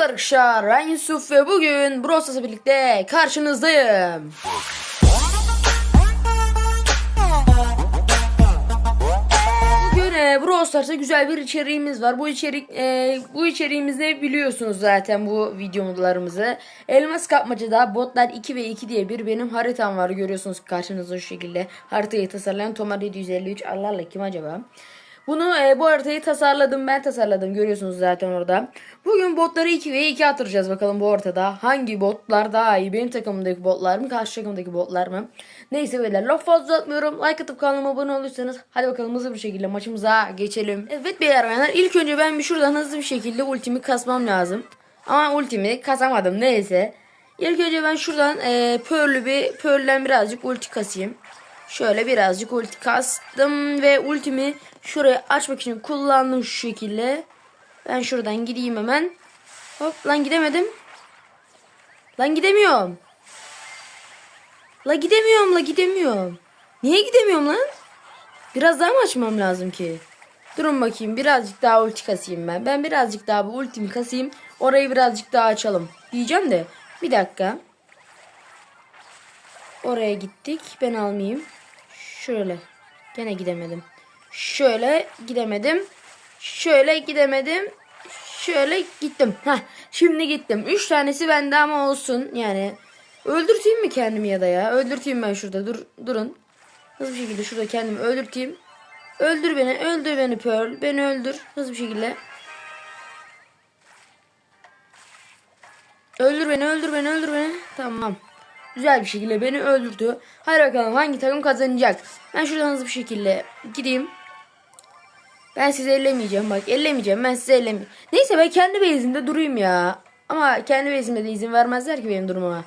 Merhaba arkadaşlar ben Yusuf ve bugün Brawl Stars'la birlikte karşınızdayım. Bugün e, Brawl Stars'ta güzel bir içeriğimiz var. Bu içerik e, bu içeriğimizde biliyorsunuz zaten bu videolarımızı. Elmas kapmacada botlar 2 ve 2 diye bir benim haritam var görüyorsunuz karşınızda şu şekilde. Haritayı tasarlayan Tomar 753 Allah Allah kim acaba? Bunu e, bu haritayı tasarladım ben tasarladım görüyorsunuz zaten orada. Bugün botları 2 ve 2 attıracağız bakalım bu ortada. Hangi botlar daha iyi benim takımımdaki botlar mı karşı takımdaki botlar mı? Neyse beyler laf fazla atmıyorum. Like atıp kanalıma abone olursanız hadi bakalım hızlı bir şekilde maçımıza geçelim. Evet beyler bayanlar ilk önce ben bir şuradan hızlı bir şekilde ultimi kasmam lazım. Ama ultimi kasamadım neyse. İlk önce ben şuradan e, pörlü bir pörlden birazcık ulti kasayım. Şöyle birazcık ulti kastım ve ultimi şuraya açmak için kullandım şu şekilde. Ben şuradan gideyim hemen. Hop lan gidemedim. Lan gidemiyorum. La gidemiyorum la gidemiyorum. Niye gidemiyorum lan? Biraz daha mı açmam lazım ki? Durun bakayım birazcık daha ulti kasayım ben. Ben birazcık daha bu ultimi kasayım. Orayı birazcık daha açalım. Diyeceğim de. Bir dakika. Oraya gittik. Ben almayayım. Şöyle. Gene gidemedim. Şöyle gidemedim. Şöyle gidemedim. Şöyle gittim. Heh, şimdi gittim. Üç tanesi bende ama olsun. Yani öldürteyim mi kendimi ya da ya? Öldürteyim ben şurada. Dur, durun. Hızlı bir şekilde şurada kendimi öldürteyim. Öldür beni. Öldür beni Pearl. Beni öldür. Hızlı bir şekilde. Öldür beni. Öldür beni. Öldür beni. Tamam. Güzel bir şekilde beni öldürdü. Hadi bakalım hangi takım kazanacak. Ben şuradan hızlı bir şekilde gideyim. Ben sizi ellemeyeceğim bak ellemeyeceğim ben sizi ellemeyeceğim. Neyse ben kendi base'imde durayım ya. Ama kendi base'imde de izin vermezler ki benim durumuma.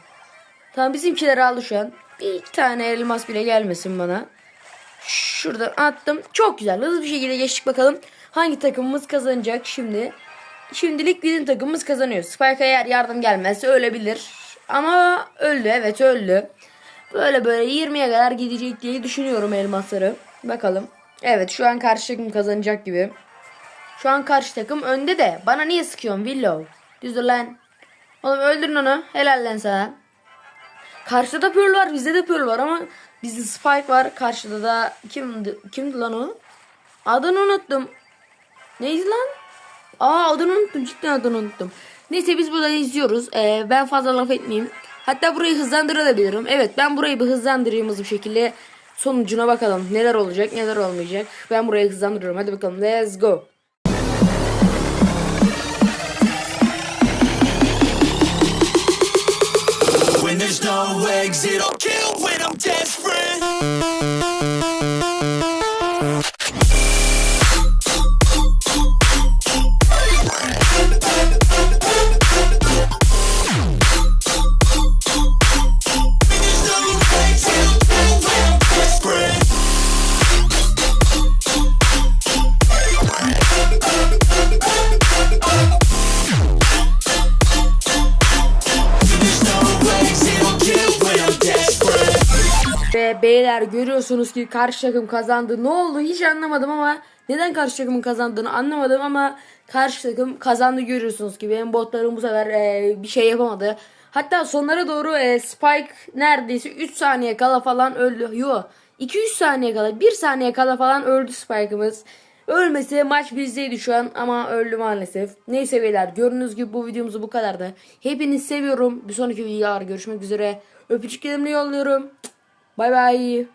Tamam bizimkiler aldı şu an. Bir iki tane elmas bile gelmesin bana. Şuradan attım. Çok güzel. Hızlı bir şekilde geçtik bakalım. Hangi takımımız kazanacak şimdi. Şimdilik bizim takımımız kazanıyor. Spike eğer yardım gelmezse ölebilir. Ama öldü evet öldü. Böyle böyle 20'ye kadar gidecek diye düşünüyorum elmasları. Bakalım. Evet şu an karşı takım kazanacak gibi. Şu an karşı takım önde de. Bana niye sıkıyorsun Willow? Düz lan. Oğlum öldürün onu. Helal lan sana. Karşıda da Pearl var. Bizde de Pearl var ama bizde Spike var. Karşıda da kimdi, kimdi lan o? Adını unuttum. Neydi lan? Aa adını unuttum. Cidden adını unuttum. Neyse biz burada izliyoruz. Ee, ben fazla laf etmeyeyim. Hatta burayı hızlandırabilirim. Evet ben burayı bir hızlandırayım hızlı bir şekilde. Sonucuna bakalım. Neler olacak neler olmayacak. Ben burayı hızlandırıyorum. Hadi bakalım. Let's go. When there's no exit, I'll kill when I'm desperate. Ve beyler görüyorsunuz ki karşı takım kazandı. Ne oldu hiç anlamadım ama neden karşı takımın kazandığını anlamadım ama karşı takım kazandı görüyorsunuz ki benim botlarım bu sefer e, bir şey yapamadı. Hatta sonlara doğru e, Spike neredeyse 3 saniye kala falan öldü. Yo 2-3 saniye kala 1 saniye kala falan öldü Spike'ımız. Ölmese maç bizdeydi şu an ama öldü maalesef. Neyse beyler gördüğünüz gibi bu videomuz bu kadardı. Hepinizi seviyorum. Bir sonraki videolar görüşmek üzere. Öpücüklerimi yolluyorum. Bay bay.